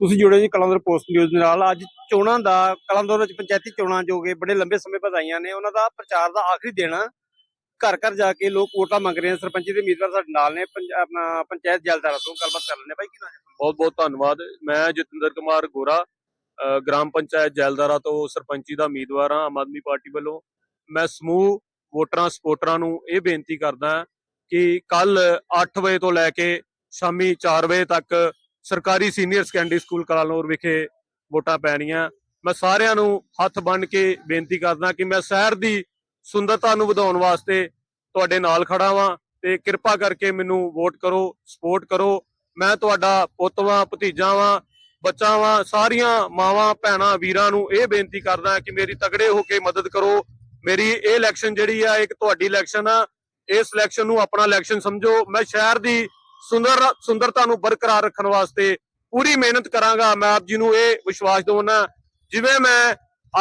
ਤੁਸੀਂ ਜੁੜੇ ਜੀ ਕਲੰਦਰ ਪੋਸਟ ਨਿਊਜ਼ ਨਾਲ। ਅੱਜ ਚੋਣਾਂ ਦਾ, ਕਲੰਦਰ ਵਿੱਚ ਪੰਚਾਇਤੀ ਚੋਣਾਂ ਜੋ ਕਿ ਬੜੇ ਲੰਬੇ ਸਮੇਂ ਬਾਅਦ ਆਈਆਂ ਨੇ, ਉਹਨਾਂ ਦਾ ਪ੍ਰਚਾਰ ਦਾ ਆਖਰੀ ਦਿਨ ਘਰ ਘਰ ਜਾ ਕੇ ਲੋਕ ਵੋਟਾਂ ਮੰਗ ਰਹੇ ਨੇ। ਸਰਪੰਚੀ ਦੇ ਉਮੀਦਵਾਰ ਸਾਡੇ ਨਾਲ ਨੇ ਆਪਣਾ ਪੰਚਾਇਤ ਜਲਦਾਰਾ ਤੋਂ ਗੱਲਬਾਤ ਕਰ ਲੈਣੇ ਬਾਈ, ਕੀ ਨਾਮ ਬਹੁਤ ਬਹੁਤ ਧੰਨਵਾਦ। ਮੈਂ ਜਤਿੰਦਰ ਕੁਮਾਰ ਗੋਰਾ ਗ੍ਰਾਮ ਪੰਚਾਇਤ ਜੈਲਦਾਰਾ ਤੋਂ ਸਰਪੰਚੀ ਦਾ ਉਮੀਦਵਾਰ ਹਾਂ ਆਮ ਆਦਮੀ ਪਾਰਟੀ ਵੱਲੋਂ। ਮੈਂ ਸਮੂਹ ਵੋਟਰਾਂ ਸਪੋਰਟਰਾਂ ਨੂੰ ਇਹ ਬੇਨਤੀ ਕਰਦਾ ਕਿ ਕੱਲ 8 ਵਜੇ ਤੋਂ ਲੈ ਕੇ ਸ਼ਾਮੀ 4 ਵਜੇ ਤੱਕ ਸਰਕਾਰੀ ਸੀਨੀਅਰ ਸੈਕੰਡਰੀ ਸਕੂਲ ਕਲਾਨੌਰ ਵਿਖੇ ਵੋਟਾਂ ਪੈਣੀਆਂ। ਮੈਂ ਸਾਰਿਆਂ ਨੂੰ ਹੱਥ ਬੰਨ੍ਹ ਕੇ ਬੇਨਤੀ ਕਰਦਾ ਕਿ ਮੈਂ ਸ਼ਹਿਰ ਦੀ ਸੁੰਦਰਤਾ ਨੂੰ ਵਧਾਉਣ ਵਾਸਤੇ ਤੁਹਾਡੇ ਨਾਲ ਖੜਾ ਵਾਂ ਤੇ ਕਿਰਪਾ ਕਰਕੇ ਮੈਨੂੰ ਵੋਟ ਕਰੋ, ਸਪੋਰਟ ਕਰੋ। ਮੈਂ ਤੁਹਾਡਾ ਪੁੱਤ ਵਾਂ, ਭਤੀਜਾ ਵਾਂ, ਬੱਚਾ ਵਾਂ, ਸਾਰੀਆਂ ਮਾਵਾਂ, ਭੈਣਾਂ, ਵੀਰਾਂ ਨੂੰ ਇਹ ਬੇਨਤੀ ਕਰਦਾ ਕਿ ਮੇਰੀ ਤਗੜੇ ਹੋ ਕੇ ਮਦਦ ਕਰੋ। ਮੇਰੀ ਇਹ ਇਲੈਕਸ਼ਨ ਜਿਹੜੀ ਆ, ਇੱਕ ਤੁਹਾਡੀ ਇਲੈਕਸ਼ਨ ਆ। ਇਸ ਇਲੈਕਸ਼ਨ ਨੂੰ ਆਪਣਾ ਇਲੈਕਸ਼ਨ ਸਮਝੋ। ਮੈਂ ਸ਼ਹਿਰ ਦੀ ਸੁੰਦਰ ਸੁੰਦਰਤਾ ਨੂੰ ਬਰਕਰਾਰ ਰੱਖਣ ਵਾਸਤੇ ਪੂਰੀ ਮਿਹਨਤ ਕਰਾਂਗਾ। ਮੈਂ ਆਪ ਜੀ ਨੂੰ ਇਹ ਵਿਸ਼ਵਾਸ ਦਿਵਾਉਣਾ ਜਿਵੇਂ ਮੈਂ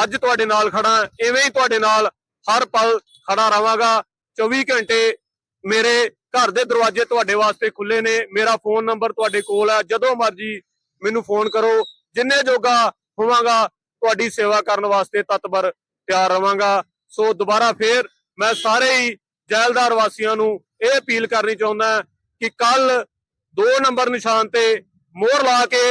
ਅੱਜ ਤੁਹਾਡੇ ਨਾਲ ਖੜਾ ਐਵੇਂ ਹੀ ਤੁਹਾਡੇ ਨਾਲ ਹਰ ਪਲ ਖੜਾ ਰਵਾਂਗਾ 24 ਘੰਟੇ ਮੇਰੇ ਘਰ ਦੇ ਦਰਵਾਜ਼ੇ ਤੁਹਾਡੇ ਵਾਸਤੇ ਖੁੱਲੇ ਨੇ। ਮੇਰਾ ਫੋਨ ਨੰਬਰ ਤੁਹਾਡੇ ਕੋਲ ਹੈ। ਜਦੋਂ ਮਰਜ਼ੀ ਮੈਨੂੰ ਫੋਨ ਕਰੋ। ਜਿੰਨੇ ਜੋਗਾ ਹੋਵਾਂਗਾ, ਤੁਹਾਡੀ ਸੇਵਾ ਕਰਨ ਵਾਸਤੇ ਤਤਪਰ ਤਿਆਰ ਰਵਾਂਗਾ ਸੋ ਦੁਬਾਰਾ ਫੇਰ ਮੈਂ ਸਾਰੇ ਹੀ ਜੈਲਦਾਰ ਵਾਸੀਆਂ ਨੂੰ ਇਹ ਅਪੀਲ ਕਰਨੀ ਚਾਹੁੰਦਾ ਕਿ ਕੱਲ 2 ਨੰਬਰ ਨਿਸ਼ਾਨ ਤੇ ਮੋਹਰ ਲਾ ਕੇ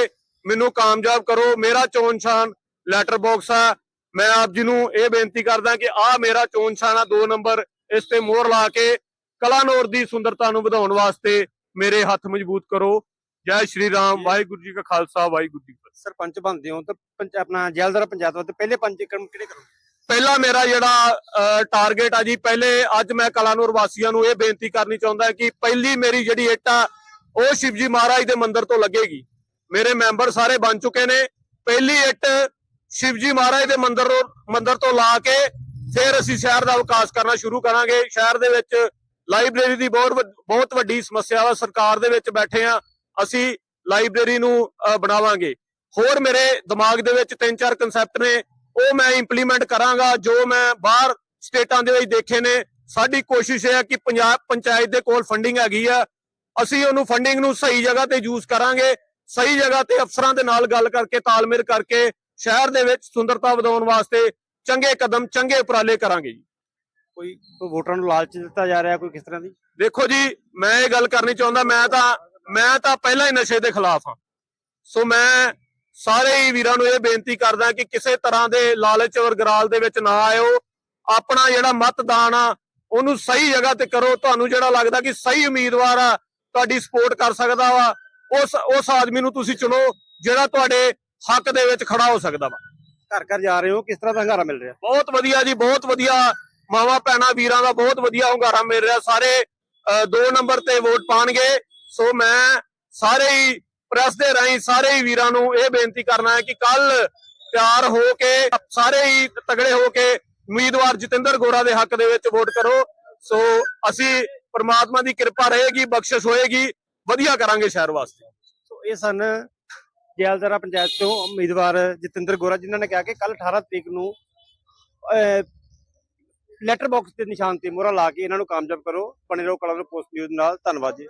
ਮੈਨੂੰ ਕਾਮਯਾਬ ਕਰੋ। ਮੇਰਾ ਚੋਣ ਨਿਸ਼ਾਨ ਲੈਟਰ ਬਾਕਸ ਆ। ਮੈਂ ਆਪ ਜੀ ਨੂੰ ਇਹ ਬੇਨਤੀ ਕਰਦਾ ਕਿ ਆਹ ਮੇਰਾ ਚੋਣ ਨਿਸ਼ਾਨ ਆ 2 ਨੰਬਰ। ਇਸ ਤੇ ਮੋਹਰ ਲਾ ਕੇ ਕਲਾਨੌਰ ਦੀ ਸੁੰਦਰਤਾ ਨੂੰ ਵਧਾਉਣ ਵਾਸਤੇ ਮੇਰੇ ਹੱਥ ਮਜ਼ਬੂਤ ਕਰੋ। ਜੈ ਸ਼੍ਰੀ ਰਾਮ। ਵਾਹਿਗੁਰੂ ਜੀ ਕਾ ਖਾਲਸਾ, ਵਾਹਿਗੁਰੂ ਜੀ ਕੀ ਫਤਿਹ। ਸਰਪੰਚ ਬਣਦੇ ਹੋ ਤਾਂ ਆਪਣਾ ਜਲਦਾਰਾ ਪੰਚਾਇਤ ਵਾਸਤੇ ਪਹਿਲੇ ਪੰਜ ਕੰਮ ਕਿਹੜੇ ਕਰੋ ਪਹਿਲਾ ਮੇਰਾ ਜਿਹੜਾ ਟਾਰਗੇਟ ਆ ਜੀ, ਪਹਿਲੇ ਅੱਜ ਮੈਂ ਕਲਾਨੌਰ ਵਾਸੀਆਂ ਨੂੰ ਇਹ ਬੇਨਤੀ ਕਰਨੀ ਚਾਹੁੰਦਾ ਕਿ ਪਹਿਲੀ ਮੇਰੀ ਜਿਹੜੀ ਇੱਟ ਆ, ਉਹ ਸ਼ਿਵਜੀ ਮਹਾਰਾਜ ਦੇ ਮੰਦਿਰ ਤੋਂ ਲੱਗੇਗੀ। ਮੇਰੇ ਮੈਂਬਰ ਸਾਰੇ ਬਣ ਚੁੱਕੇ ਨੇ। ਪਹਿਲੀ ਇੱਟ ਸ਼ਿਵਜੀ ਮਹਾਰਾਜ ਦੇ ਮੰਦਿਰ ਮੰਦਿਰ ਤੋਂ ਲਾ ਕੇ ਫਿਰ ਅਸੀਂ ਸ਼ਹਿਰ ਦਾ ਵਿਕਾਸ ਕਰਨਾ ਸ਼ੁਰੂ ਕਰਾਂਗੇ। ਸ਼ਹਿਰ ਦੇ ਵਿੱਚ ਲਾਇਬ੍ਰੇਰੀ ਦੀ ਬਹੁਤ ਵੱਡ- ਬਹੁਤ ਵੱਡੀ ਸਮੱਸਿਆ ਵਾ। ਸਰਕਾਰ ਦੇ ਵਿੱਚ ਬੈਠੇ ਆ। ਅਸੀਂ ਲਾਇਬ੍ਰੇਰੀ ਨੂੰ ਬਣਾਵਾਂਗੇ। ਹੋਰ ਮੇਰੇ ਦਿਮਾਗ ਦੇ ਵਿੱਚ ਤਿੰਨ ਚਾਰ ਕਨਸੈਪਟ ਨੇ। ਉਹ ਮੈਂ ਇੰਪਲੀਮੈਂਟ ਕਰਾਂਗਾ ਜੋ ਮੈਂ ਬਾਹਰ ਸਟੇਟਾਂ ਦੇ ਵਿੱਚ ਦੇਖੇ ਨੇ ਸਾਡੀ ਕੋਸ਼ਿਸ਼ ਹੈ ਕਿ ਪੰਜਾਬ ਪੰਚਾਇਤ ਦੇ ਕੋਲ ਫੰਡਿੰਗ ਹੈਗੀ ਆ ਅਸੀਂ ਉਹਨੂੰ ਫੰਡਿੰਗ ਨੂੰ ਸਹੀ ਜਗ੍ਹਾ ਤੇ ਯੂਜ਼ ਕਰਾਂਗੇ ਸਹੀ ਜਗ੍ਹਾ ਤੇ ਅਫਸਰਾਂ ਦੇ ਨਾਲ ਗੱਲ ਕਰਕੇ ਤਾਲਮੇਲ ਕਰਕੇ ਸ਼ਹਿਰ ਦੇ ਵਿੱਚ ਸੁੰਦਰਤਾ ਵਧਾਉਣ ਵਾਸਤੇ ਚੰਗੇ ਕਦਮ ਚੰਗੇ ਉਪਰਾਲੇ ਕਰਾਂਗੇ ਜੀ। ਕੋਈ ਵੋਟਰਾਂ ਨੂੰ ਲਾਲਚ ਦਿੱਤਾ ਜਾ ਰਿਹਾ ਕੋਈ ਕਿਸ ਤਰ੍ਹਾਂ ਦੀ? ਦੇਖੋ ਜੀ ਮੈਂ ਇਹ ਗੱਲ ਕਰਨੀ ਚਾਹੁੰਦਾ ਮੈਂ ਤਾਂ ਮੈਂ ਤਾਂ ਪਹਿਲਾਂ ਹੀ ਨਸ਼ੇ ਦੇ ਖਿਲਾਫ ਹਾਂ। ਸੋ ਮੈਂ ਸਾਰੇ ਹੀ ਵੀਰਾਂ ਨੂੰ ਇਹ ਬੇਨਤੀ ਕਰਦਾ ਕਿ ਕਿਸੇ ਤਰ੍ਹਾਂ ਦੇ ਲਾਲਚ ਔਰ ਗਰਾਲ ਦੇ ਵਿੱਚ ਨਾ ਆਇਓ। ਆਪਣਾ ਜਿਹੜਾ ਮਤਦਾਨ ਆ ਉਹਨੂੰ ਸਹੀ ਜਗ੍ਹਾ ਤੇ ਕਰੋ। ਤੁਹਾਨੂੰ ਜਿਹੜਾ ਲੱਗਦਾ ਕਿ ਸਹੀ ਉਮੀਦਵਾਰ ਆ ਤੁਹਾਡੀ ਸਪੋਰਟ ਕਰ ਸਕਦਾ ਵਾ ਉਸ ਉਸ ਆਦਮੀ ਨੂੰ ਤੁਸੀਂ ਚੁਣੋ ਜਿਹੜਾ ਤੁਹਾਡੇ ਹੱਕ ਦੇ ਵਿੱਚ ਖੜਾ ਹੋ ਸਕਦਾ ਵਾ। ਘਰ ਘਰ ਜਾ ਰਹੇ ਹੋ ਕਿਸ ਤਰ੍ਹਾਂ ਦਾ ਹੰਗਾਰਾ ਮਿਲ ਰਿਹਾ? ਬਹੁਤ ਵਧੀਆ ਜੀ ਬਹੁਤ ਵਧੀਆ। ਮਾਵਾ ਭੈਣਾਂ ਵੀਰਾਂ ਦਾ ਬਹੁਤ ਵਧੀਆ ਹੁੰਗਾਰਾ ਮਿਲ ਰਿਹਾ। ਸਾਰੇ 2 ਨੰਬਰ ਤੇ ਵੋਟ ਪਾਣਗੇ। ਸੋ ਮੈਂ ਸਾਰੇ ਹੀ ਪ੍ਰੈਸ ਦੇ ਰਾਹੀਂ ਸਾਰੇ ਹੀ ਵੀਰਾਂ ਨੂੰ ਇਹ ਬੇਨਤੀ ਕਰਨਾ ਹੈ ਕਿ ਕੱਲ ਤਿਆਰ ਹੋ ਕੇ, ਸਾਰੇ ਹੀ ਤਗੜੇ ਹੋ ਕੇ ਉਮੀਦਵਾਰ ਜਤਿੰਦਰ ਗੋਰਾ ਦੇ ਹੱਕ ਦੇ ਵਿੱਚ ਵੋਟ ਕਰੋ। ਸੋ ਅਸੀਂ ਪ੍ਰਮਾਤਮਾ ਦੀ ਕਿਰਪਾ ਰਹੇਗੀ, ਬਖਸ਼ਿਸ਼ ਹੋਏਗੀ। ਵਧੀਆ ਕਰਾਂਗੇ ਸ਼ਹਿਰ ਵਾਸਤੇ। ਸੋ ਇਹ ਸਨ ਜੈਲਦਾਰਾ ਪੰਚਾਇਤ ਤੋਂ ਉਮੀਦਵਾਰ ਜਤਿੰਦਰ ਗੋਰਾ, ਜਿਨ੍ਹਾਂ ਨੇ ਕਿਹਾ ਕਿ ਕੱਲ 18 ਤਰੀਕ ਨੂੰ ਲੈਟਰ ਬਾਕਸ ਦੇ ਨਿਸ਼ਾਨ ਤੇ ਮੋਹਰਾ ਲਾ ਕੇ ਇਹਨਾਂ ਨੂੰ ਕਾਮਯਾਬ ਕਰੋ। ਬਣੇ ਰਹੋ ਕਲਰ ਪੋਸਟ ਨਿਊਜ਼ ਨਾਲ। ਧੰਨਵਾਦ ਜੀ।